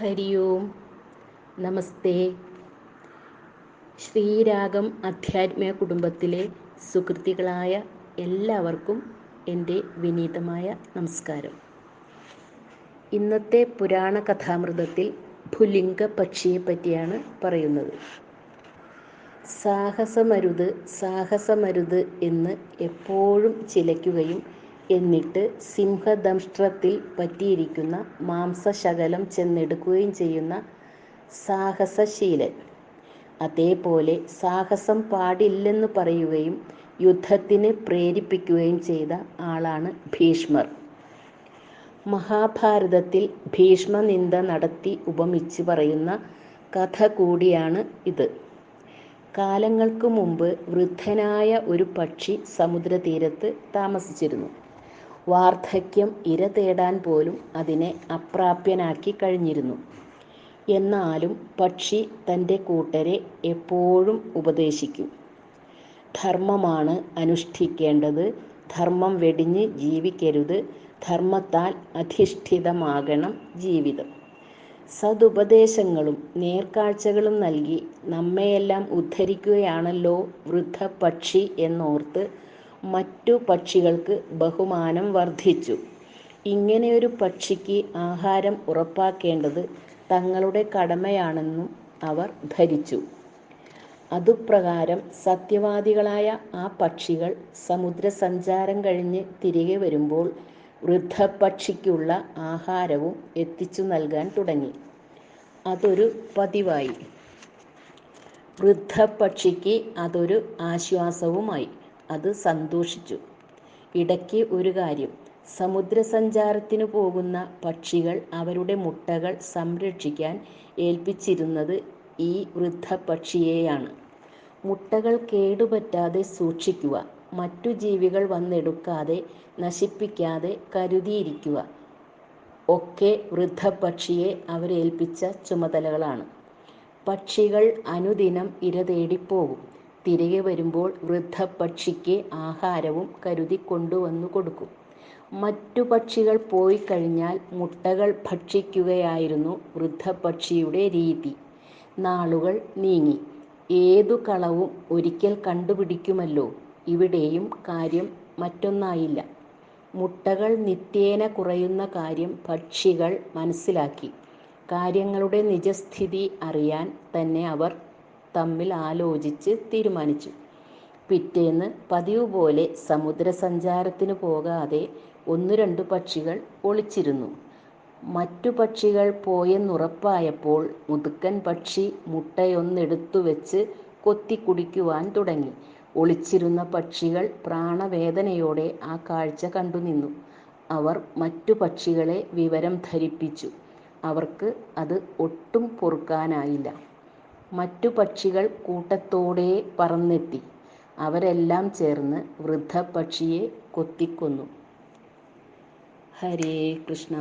ഹരി ഓം നമസ്തേ. ശ്രീരാഗം അധ്യാത്മിക കുടുംബത്തിലെ സുഹൃത്തികളായ എല്ലാവർക്കും എന്റെ വിനീതമായ നമസ്കാരം. ഇന്നത്തെ പുരാണ കഥാമൃതത്തിൽ ഭുലിംഗ പക്ഷിയെ പറ്റിയാണ് പറയുന്നത്. സാഹസമരുത് സാഹസമരുത് എന്ന് എപ്പോഴും ചിലയ്ക്കുകയും എന്നിട്ട് സിംഹദംഷ്ട്രത്തിൽ പറ്റിയിരിക്കുന്ന മാംസശകലം ചെന്നെടുക്കുകയും ചെയ്യുന്ന സാഹസശീലൻ. അതേപോലെ സാഹസം പാടില്ലെന്ന് പറയുകയും യുദ്ധത്തിന് പ്രേരിപ്പിക്കുകയും ചെയ്ത ആളാണ് ഭീഷ്മർ. മഹാഭാരതത്തിൽ ഭീഷ്മനിന്ദ നടത്തി ഉപമിച്ച് പറയുന്ന കഥ കൂടിയാണ് ഇത്. കാലങ്ങൾക്ക് മുമ്പ് വൃദ്ധനായ ഒരു പക്ഷി സമുദ്രതീരത്ത് താമസിച്ചിരുന്നു. വാർദ്ധക്യം ഇര തേടാൻ പോലും അതിനെ അപ്രാപ്യനാക്കി കഴിഞ്ഞിരുന്നു. എന്നാലും പക്ഷി തന്റെ കൂട്ടരെ എപ്പോഴും ഉപദേശിക്കും. ധർമ്മമാണ് അനുഷ്ഠിക്കേണ്ടത്. ധർമ്മം വെടിഞ്ഞ് ജീവിക്കരുത്. ധർമ്മത്താൽ അധിഷ്ഠിതമാകണം ജീവിതം. സതുപദേശങ്ങളും നേർക്കാഴ്ചകളും നൽകി നമ്മയെല്ലാം ഉദ്ധരിക്കുകയാണല്ലോ വൃദ്ധ പക്ഷി എന്നോർത്ത് മറ്റു പക്ഷികൾക്ക് ബഹുമാനം വർദ്ധിച്ചു. ഇങ്ങനെയൊരു പക്ഷിക്ക് ആഹാരം ഉറപ്പാക്കേണ്ടത് തങ്ങളുടെ കടമയാണെന്നും അവർ ധരിച്ചു. അതുപ്രകാരം സത്യവാദികളായ ആ പക്ഷികൾ സമുദ്രസഞ്ചാരം കഴിഞ്ഞ് തിരികെ വരുമ്പോൾ വൃദ്ധപക്ഷിക്കുള്ള ആഹാരവും എത്തിച്ചു നൽകാൻ തുടങ്ങി. അതൊരു പതിവായി. വൃദ്ധപക്ഷിക്ക് അതൊരു ആശ്വാസവുമായി. അത് സന്തോഷിച്ചു. ഇടയ്ക്ക് ഒരു കാര്യം സമുദ്രസഞ്ചാരത്തിനു പോകുന്ന പക്ഷികൾ അവരുടെ മുട്ടകൾ സംരക്ഷിക്കാൻ ഏൽപ്പിച്ചിരുന്നത് ഈ വൃദ്ധ പക്ഷിയെയാണ് മുട്ടകൾ കേടുപറ്റാതെ സൂക്ഷിക്കുക മറ്റു ജീവികൾ വന്നെടുക്കാതെ നശിപ്പിക്കാതെ കരുതിയിരിക്കുക ഒക്കെ വൃദ്ധപക്ഷിയെ അവരേൽപ്പിച്ച ചുമതലകളാണ്. പക്ഷികൾ അനുദിനം ഇര തേടിപ്പോകും. തിരികെ വരുമ്പോൾ വൃദ്ധപക്ഷിക്ക് ആഹാരവും കരുതി കൊണ്ടുവന്നു കൊടുക്കും. മറ്റു പക്ഷികൾ പോയി കഴിഞ്ഞാൽ മുട്ടകൾ ഭക്ഷിക്കുകയായിരുന്നു വൃദ്ധപക്ഷിയുടെ രീതി. നാളുകൾ നീങ്ങി. ഏതു കളവും ഒരിക്കൽ കണ്ടുപിടിക്കുമല്ലോ. ഇവിടെയും കാര്യം മറ്റൊന്നായില്ല. മുട്ടകൾ നിത്യേന കുറയുന്ന കാര്യം പക്ഷികൾ മനസ്സിലാക്കി. കാര്യങ്ങളുടെ നിജസ്ഥിതി അറിയാൻ തന്നെ അവർ തമ്മിൽ ആലോചിച്ച് തീരുമാനിച്ചു. പിറ്റേന്ന് പതിവ് പോലെ സമുദ്രസഞ്ചാരത്തിന് പോകാതെ ഒന്നു രണ്ടു പക്ഷികൾ ഒളിച്ചിരുന്നു. മറ്റു പക്ഷികൾ പോയെന്നുറപ്പായപ്പോൾ മുതുക്കൻ പക്ഷി മുട്ടയൊന്നെടുത്തു വെച്ച് കൊത്തി കുടിക്കുവാൻ തുടങ്ങി. ഒളിച്ചിരുന്ന പക്ഷികൾ പ്രാണവേദനയോടെ ആ കാഴ്ച കണ്ടുനിന്നു. അവർ മറ്റു പക്ഷികളെ വിവരം ധരിപ്പിച്ചു. അവർക്ക് അത് ഒട്ടും പൊറുക്കാനായില്ല. മറ്റു പക്ഷികൾ കൂട്ടത്തോടെ പറന്നെത്തി. അവരെല്ലാം ചേർന്ന് വൃദ്ധ പക്ഷിയെ കൊത്തിക്കൊന്നു. ഹരേ കൃഷ്ണ.